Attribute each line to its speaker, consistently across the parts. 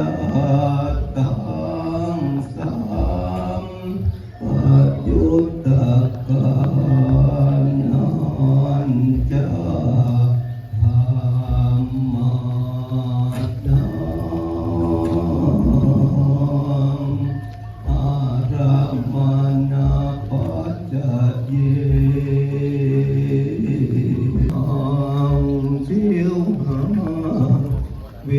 Speaker 1: ย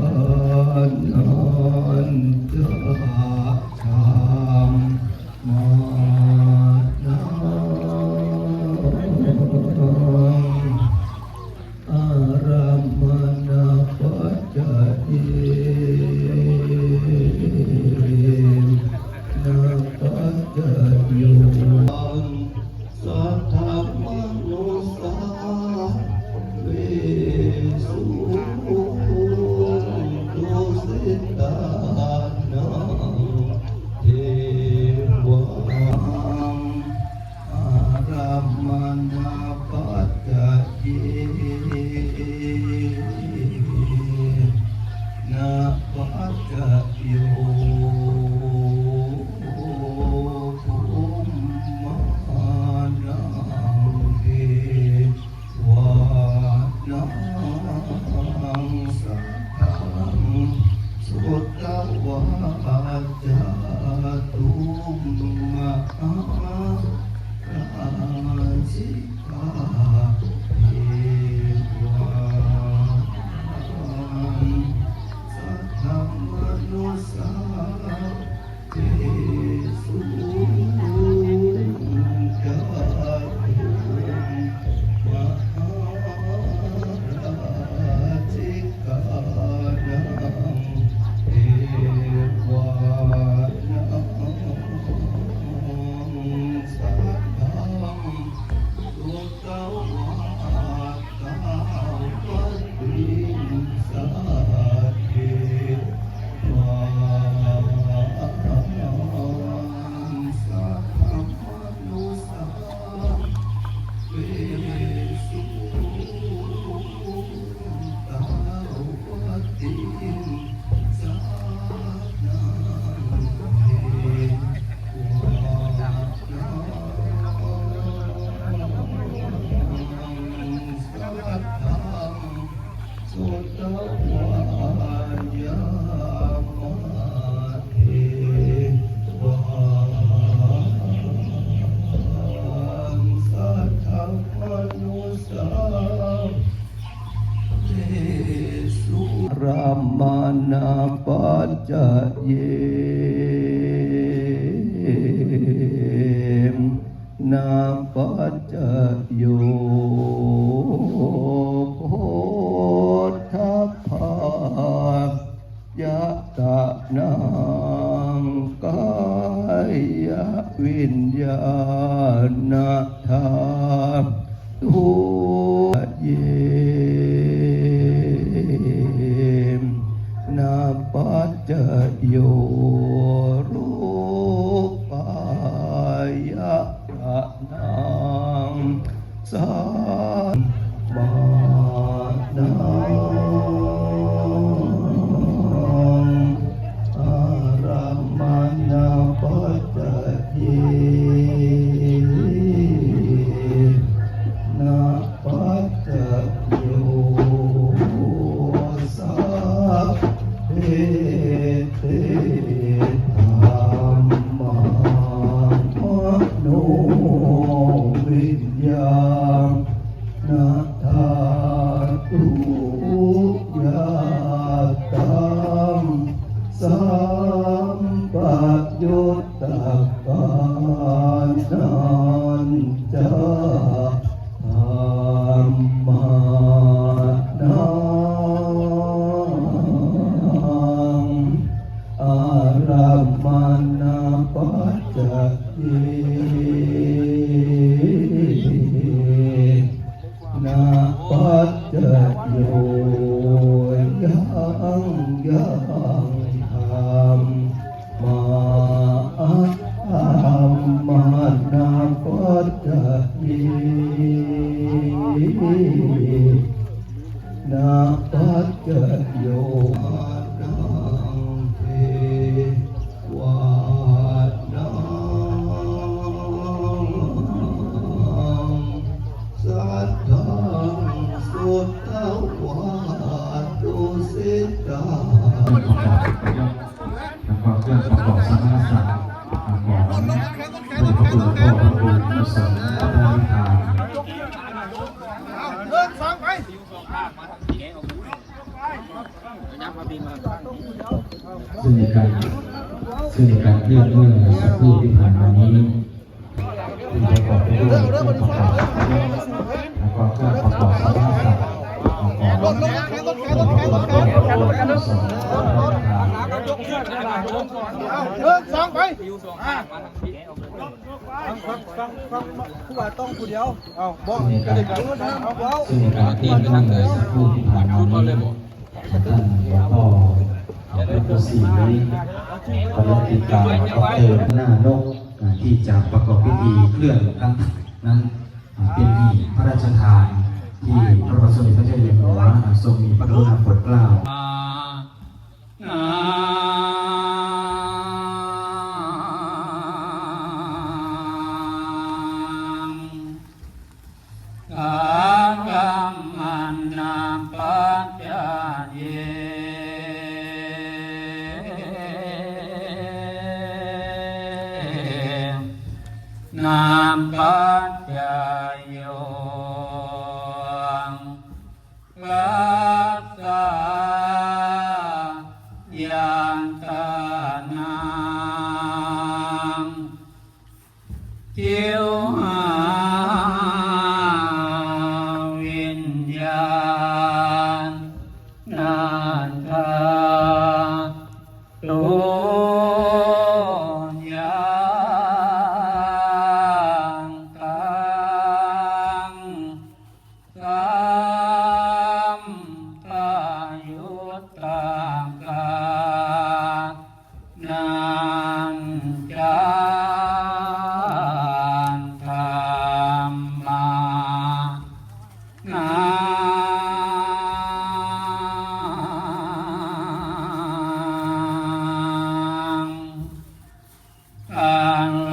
Speaker 1: Phật สุตว สั นาปัจจโซึ่
Speaker 2: งในการเลื่อนเมื่อสักครู่ที่ผ่านมานี้ที่ประกอบไปด้วยเครื่องประกอบแล้วก็เครื่องประกอบสังฆทานของพระพุทธพ่อพระพุทธสงฆ์พระพุทธทาน
Speaker 3: เลิกฟังไปอ่าฟังฟังฟังฟังผู้ว่าต้องผู้เดียวเอาบอก
Speaker 2: ซึ่งใน
Speaker 3: กระ
Speaker 2: การ
Speaker 3: ดิ่งดังเอาเอา
Speaker 2: ซึ่งในการเลื่อนเมื่อสักครู่ที่ผ่านมานี้ท่านหลวงพ่อ หลวงพ่อศรีพระติกาดอกเตอร์หน้านกอ่าที่จะประกอบพิธีเคลื่อนนั้งนั้นเป็นที่พระราชทานที่พระบาทสมเด็จพระเจ้าอยู่หัวทรงมีพระกรุณาโปรดเกล้า
Speaker 4: รั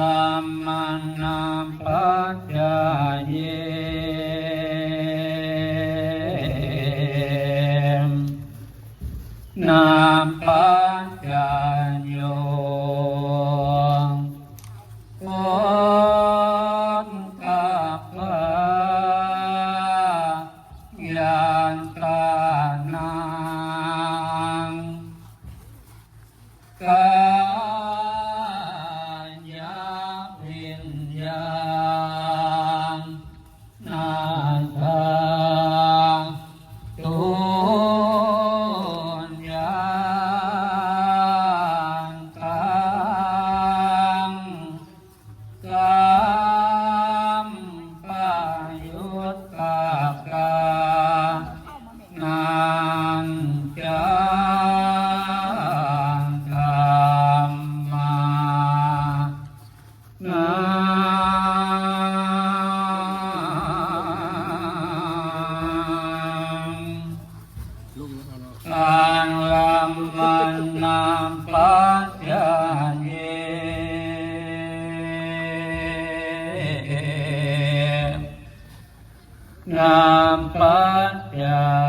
Speaker 4: ลลัมมันนาปัจจเยนาปัจจโยคนกับพระยานตานางกา งามปัญญา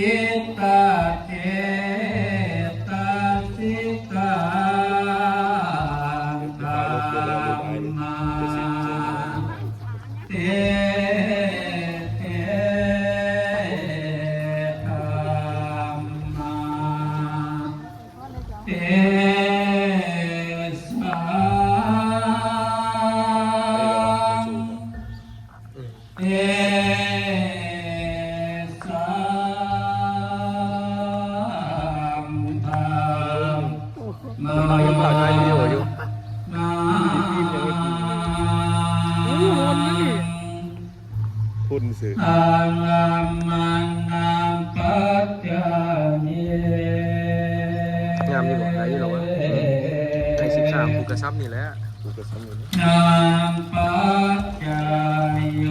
Speaker 4: จิตตาเจตสิกาธรรมาเตเตธรรมาเตสังเอ คุณสื่ออังมันนังปัจจเย
Speaker 3: งามนี่บอกไอ้นี่เหรอวะไอ้สิบสามกูกระซับนี่แหละกูกระซับนี่
Speaker 4: นังปัจจโย